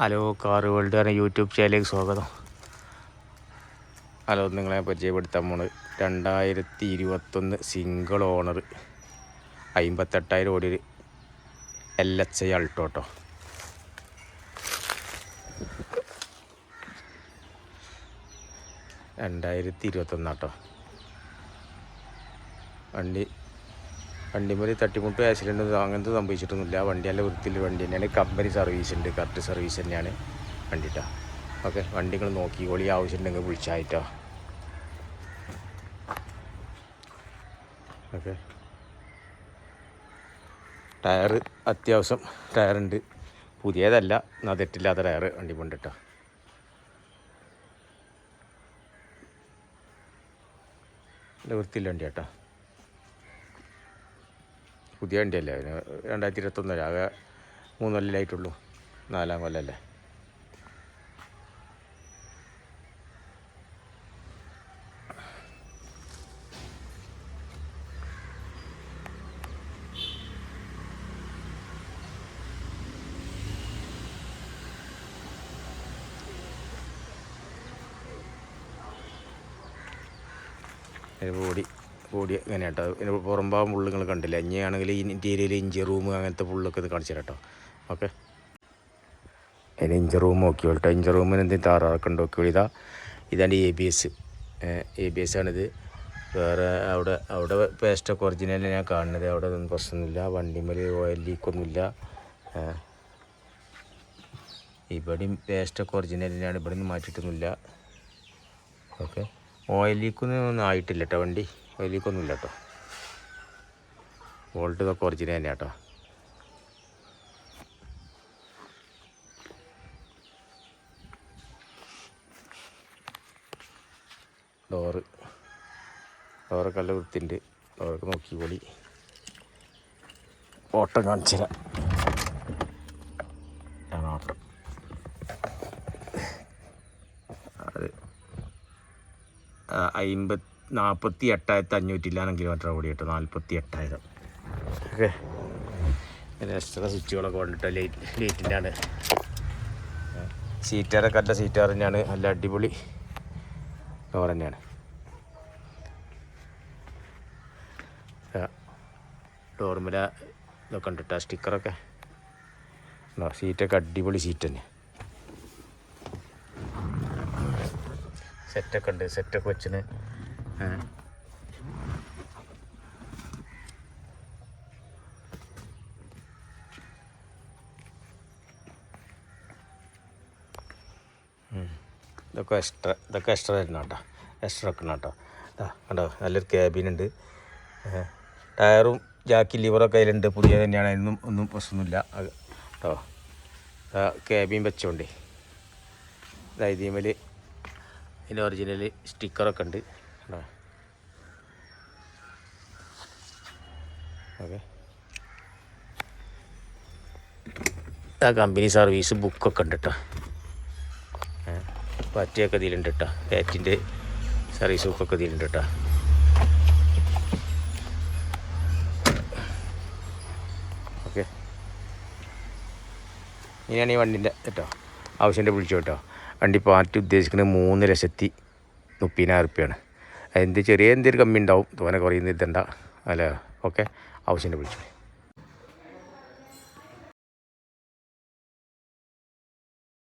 Hello car world എന്ന YouTube ചാനലിലേക്ക് സ്വാഗതം. ഹലോ നിങ്ങളെ പരിചയപ്പെടുത്താൻ പോണ് രണ്ടായിരത്തി ഇരുപത്തൊന്ന് സിംഗിൾ ഓണർ അമ്പത്തെട്ടായിരം ഓടി എൽ എച്ച് ഐ അൾട്ടോട്ടോ രണ്ടായിരത്തി ഇരുപത്തൊന്നാട്ടോ വണ്ടി വണ്ടിമേൽ തട്ടിമുട്ട് ഒന്നും അങ്ങനത്തെ സംഭവിച്ചിട്ടൊന്നുമില്ല. വണ്ടി നല്ല വൃത്തിയിൽ വണ്ടി തന്നെയാണ്. കമ്പനി സർവീസ് ഉണ്ട്. കറക്റ്റ് സർവീസ് തന്നെയാണ് വണ്ടി നിങ്ങൾ നോക്കി. ഓളി ആവശ്യമുണ്ടെങ്കിൽ വിളിച്ചായിട്ടോ. ഓക്കെ. ടയർ അത്യാവശ്യം ടയറുണ്ട്. പുതിയതല്ല. എന്നാൽ തെറ്റില്ലാത്ത ടയർ വണ്ടി കൊണ്ടിട്ടോ. വൃത്തിയില്ല വണ്ടി കേട്ടോ പുതിയ വണ്ടിയല്ലേ? അതിന് രണ്ടായിരത്തി ഇരുപത്തൊന്നര ആകെ മൂന്ന് കൊല്ലമായിട്ടുള്ളൂ നാലാം കൊല്ലല്ലേ? ഒരു ബോഡി. ബോഡി ഇങ്ങനെ കേട്ടോ. ഇതിന് പുറമ്പാകും ഫുള്ള് നിങ്ങൾ കണ്ടില്ല? ഇനിയാണെങ്കിൽ ഇന്റീരിയൽ ഇഞ്ചി റൂം അങ്ങനത്തെ ഫുള്ളൊക്കെ ഇത് കാണിച്ചു കേട്ടോ ഓക്കെ അതിന് ഇഞ്ചി റൂം നോക്കി കേട്ടോ. ഇഞ്ചി റൂമിന് എന്തെങ്കിലും താറാറൊക്കെ ഉണ്ട് നോക്കി ഇതാ. ഇതാണ് A B S A B S ആണിത്. വേറെ അവിടെ അവിടെ പേസ്റ്റൊക്കെ ഒറിജിനൽ ഞാൻ കാണുന്നത്. അവിടെ ഒന്നും പ്രശ്നമൊന്നുമില്ല. വണ്ടിമേൽ ഓയിൽ ലീക്കൊന്നുമില്ല ഇവിടെയും പേസ്റ്റൊക്കെ ഒറിജിനൽ തന്നെയാണ്. ഇവിടെ നിന്ന് മാറ്റിയിട്ടൊന്നുമില്ല. ഓക്കെ ഓയിൽ ലീക്കൊന്നും ഒന്നും ആയിട്ടില്ല കേട്ടോ വണ്ടി. ഓയിൽ ലീക്കൊന്നും ഇല്ല കേട്ടോ വോൾട്ട് ഇതൊക്കെ ഒറിജിനൽ തന്നെയാണ് കേട്ടോ ഡോറ്. ഡോറൊക്കെ നല്ല വൃത്തിയുണ്ട്. ഡോറൊക്കെ നോക്കിക്കോളി ഓട്ടം കാണിച്ചു തരാം ഇതാണ് ഓട്ടം അത് അമ്പത് നാൽപ്പത്തി എട്ടായിരത്തി അഞ്ഞൂറ്റില്ലാനും കിലോമീറ്റർ ഓടി കേട്ടോ. നാൽപ്പത്തി എട്ടായിരം ഓക്കെ എക്സ്ട്രാ സ്വിച്ചുകളൊക്കെ കൊണ്ടിട്ട്. ലൈറ്റ് ലൈറ്റിന്റെ ആണ് സീറ്റാറൊക്കെ നല്ല സീറ്റാർ തന്നെയാണ്. നല്ല അടിപൊളി കവർ തന്നെയാണ്. ഡോർമില ഇതൊക്കെ ഉണ്ട് കേട്ടോ സ്റ്റിക്കറൊക്കെ സീറ്റൊക്കെ അടിപൊളി സീറ്റ് തന്നെ സെറ്റൊക്കെ ഉണ്ട് സെറ്റൊക്കെ വെച്ചിന് ഇതൊക്കെ എക്സ്ട്രാ ഇതൊക്കെ എക്സ്ട്രാ തരണം കേട്ടോ. എക്സ്ട്രാ വെക്കണം കേട്ടോ. കണ്ടോ? നല്ലൊരു ക്യാബിനുണ്ട്. ടയറും ജാക്കി ലിവറൊക്കെ അതിലുണ്ട്. പുതിയ തന്നെയാണ്. അതിനൊന്നും ഒന്നും പ്രശ്നമൊന്നുമില്ല. കേട്ടോ. ക്യാബിൻ വെച്ചോണ്ടേ. ഇതായി ഇതിമേൽ ഇതിന്റെ ഒറിജിനൽ സ്റ്റിക്കറൊക്കെ ഉണ്ട്. ഓക്കെ. ആ കമ്പനി സർവീസ് ബുക്കൊക്കെ ഉണ്ട് കേട്ടോ പറ്റിയൊക്കെ ഇതിലുണ്ട് കേട്ടോ കാറ്റിന്റെ സർവീസ് ബുക്കൊക്കെ ഇതിലുണ്ട് കേട്ടോ ഓക്കെ. ഇനിയാണ് ഈ വണ്ടിന്റെ കേട്ടോ ആവശ്യം വിളിച്ചു കേട്ടോ വണ്ടി പാർട്ടി ഉദ്ദേശിക്കുന്നത് മൂന്ന് ലക്ഷത്തി മുപ്പതിനായിരം റുപ്യാണ്. അതിന്റെ ചെറിയ എന്തെങ്കിലും കമ്മി ഉണ്ടാവും തോനെ കുറയുന്ന ഇതണ്ട. അല്ല? ഓക്കെ. ആവശ്യന്റെ വിളിച്ചു.